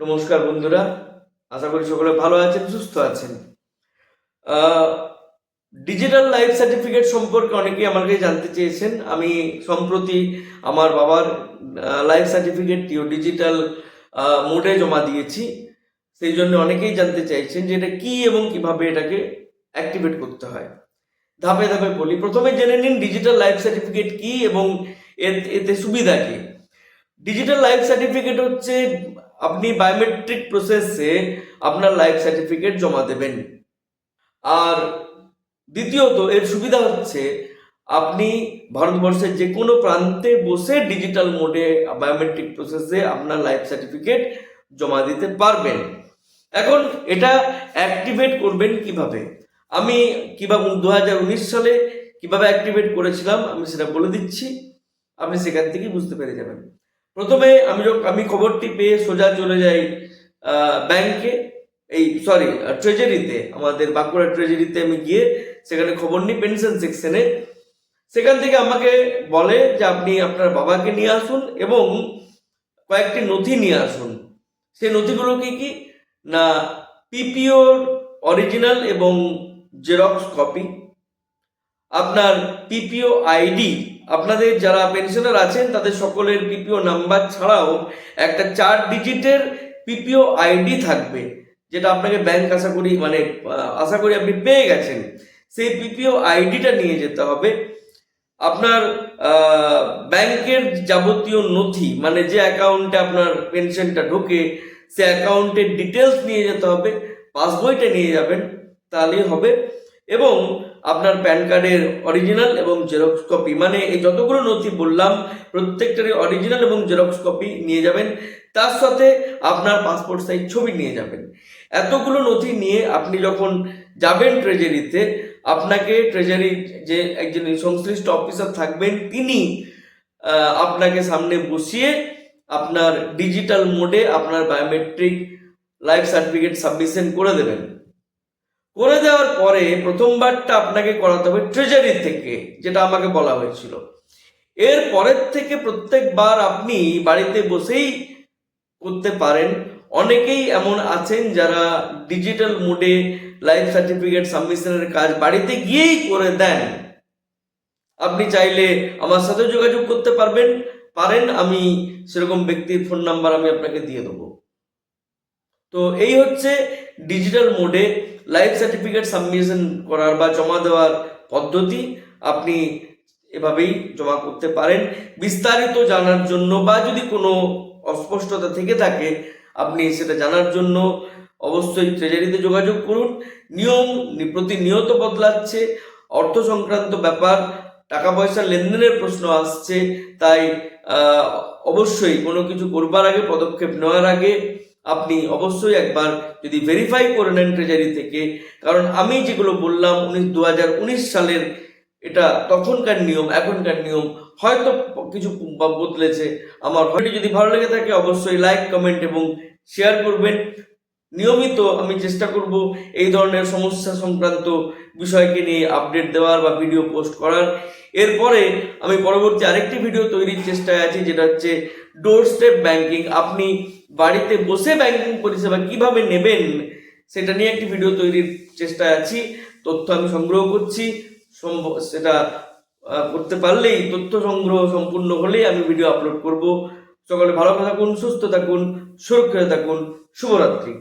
নমস্কার বন্ধুরা, আশা করি সকলে ভালো আছেন, সুস্থ আছেন। ডিজিটাল লাইফ সার্টিফিকেট সম্পর্কে অনেকেই আমার কাছে জানতে চেয়েছেন। আমি সম্প্রতি আমার বাবার লাইফ সার্টিফিকেটটিও ডিজিটাল মোডে জমা দিয়েছি। সেই জন্য অনেকেই জানতে চাইছেন যে এটা কি এবং কীভাবে এটাকে অ্যাক্টিভেট করতে হয়। ধাপে ধাপে বলি, প্রথমে জেনে নিন ডিজিটাল লাইফ সার্টিফিকেট কি এবং এতে সুবিধা কি। ডিজিটাল লাইফ সার্টিফিকেট হচ্ছে আপনি বায়োমেট্রিক প্রসেসে আপনার লাইফ সার্টিফিকেট জমা দেবেন। আর দ্বিতীয়ত, এর সুবিধা হচ্ছে আপনি ভারতবর্ষের যে কোনো প্রান্তে বসে ডিজিটাল মোডে বায়োমেট্রিক প্রসেসে আপনার লাইফ সার্টিফিকেট জমা দিতে পারবেন। এখন এটা অ্যাক্টিভেট করবেন কীভাবে? আমি কীভাবে দু হাজার উনিশ সালে কীভাবে অ্যাক্টিভেট করেছিলাম আমি সেটা বলে দিচ্ছি। আপনি সেখান থেকে বুঝতে পেরে যাবেন। প্রথমে আমি আমি খবরটি পেয়ে সোজা চলে যাই ব্যাংকে এই সরি ট্রেজারিতে আমাদের বাঁকুড়া ট্রেজারিতে আমি গিয়ে সেখানে খবর নিই পেনশন সেকশনে সেখান থেকে আমাকে বলে যে, আপনি আপনার বাবাকে নিয়ে আসুন এবং কয়েকটি নথি নিয়ে আসুন। সেই নথিগুলো কি কি? না পিপিওর অরিজিনাল এবং জেরক্স কপি আপনার পিপিও আইডি আপনাদের যারা পেনশনার আছেন, তাদের সকলের পিপিও নাম্বার ছাড়াও একটা চার ডিজিটের পিপিও আইডি থাকবে, যেটা আপনাকে ব্যাংক আশা করি মানে আশা করি আপনি পেয়ে গেছেন। সেই পিপিও আইডিটা নিয়ে যেতে হবে। আপনার ব্যাংকের যাবতীয় নথি মানে যে অ্যাকাউন্টে আপনার পেনশনটা ঢোকে, সে অ্যাকাউন্টের ডিটেলস নিয়ে যেতে হবে পাসবইটা নিয়ে যাবেন, তাহলেই হবে। এবং আপনার প্যান কার্ডের অরিজিনাল এবং জেরক্স কপি। মানে এই যতগুলো নথি বললাম, প্রত্যেকটারই অরিজিনাল এবং জেরক্স কপি নিয়ে যাবেন। তার সাথে আপনার পাসপোর্ট সাইজ ছবি নিয়ে যাবেন। এতগুলো নথি নিয়ে আপনি যখন যাবেন ট্রেজারিতে আপনাকে ট্রেজারি যে একজন সংশ্লিষ্ট অফিসার থাকবেন, তিনি আপনাকে সামনে বসিয়ে আপনার ডিজিটাল মোডে আপনার বায়োমেট্রিক লাইফ সার্টিফিকেট সাবমিশন করে দেবেন। করে দেওয়ার পরে প্রথমবারটা আপনাকে করাতে হবে ট্রেজারি থেকে, যেটা আমাকে বলা হয়েছিল। এর পরের থেকে প্রত্যেকবার আপনি বাড়িতে বসেই করতে পারেন। অনেকেই এমন আছেন যারা ডিজিটাল মোডে লাইফ সার্টিফিকেট সাবমিশনের কাজ বাড়িতে গিয়েই করে দেন। আপনি চাইলে আমার সাথে যোগাযোগ করতে পারবেন। পারেন, আমি সেরকম ব্যক্তির ফোন নাম্বার আমি আপনাকে দিয়ে দেবো। তো এই হচ্ছে ডিজিটাল মোডে লাইফ সার্টিফিকেট সাবমিশন করার বা জমা দেওয়ার পদ্ধতি। আপনি এভাবেই জমা করতে পারেন। বিস্তারিত জানার জন্য বা যদি কোনো অস্পষ্টতা থেকে থাকে, আপনি সেটা জানার জন্য অবশ্যই ট্রেজারিতে যোগাযোগ করুন। নিয়ম প্রতিনিয়ত বদলাচ্ছে। অর্থ সংক্রান্ত ব্যাপার টাকা পয়সা লেনদেনের প্রশ্ন আসছে। তাই অবশ্যই কোনো কিছু করবার আগে, পদক্ষেপ নেওয়ার আগে আপনি অবশ্যই একবার যদি ভেরিফাই করে নেন ট্রেজারি থেকে, কারণ আমি যেগুলো বললাম, উনিশ দু সালের এটা তখনকার নিয়ম, এখনকার নিয়ম, হয়তো কিছু বদলেছে। আমার ভিডিও যদি ভালো লেগে থাকে, অবশ্যই লাইক কমেন্ট এবং শেয়ার করবেন। নিয়মিত আমি চেষ্টা করব এই ধরনের সমস্যা সংক্রান্ত বিষয়কে নিয়ে আপডেট দেওয়ার বা ভিডিও পোস্ট করার। এরপরে আমি পরবর্তী আরেকটি ভিডিও তৈরির চেষ্টায় আছি, যেটা হচ্ছে ডোর স্টেপ ব্যাংকিং আপনি বাড়িতে বসে ব্যাংকিং পরিষেবা কীভাবে নেবেন সেটা নিয়ে একটি ভিডিও তৈরির চেষ্টায় আছি। তথ্য আমি সংগ্রহ করছি। সেটা করতে পারলেই তথ্য সংগ্রহ সম্পূর্ণ হলেই আমি ভিডিও আপলোড করব। সকলে ভালো থাকুন, সুস্থ থাকুন, সুরক্ষিত থাকুন। শুভরাত্রি।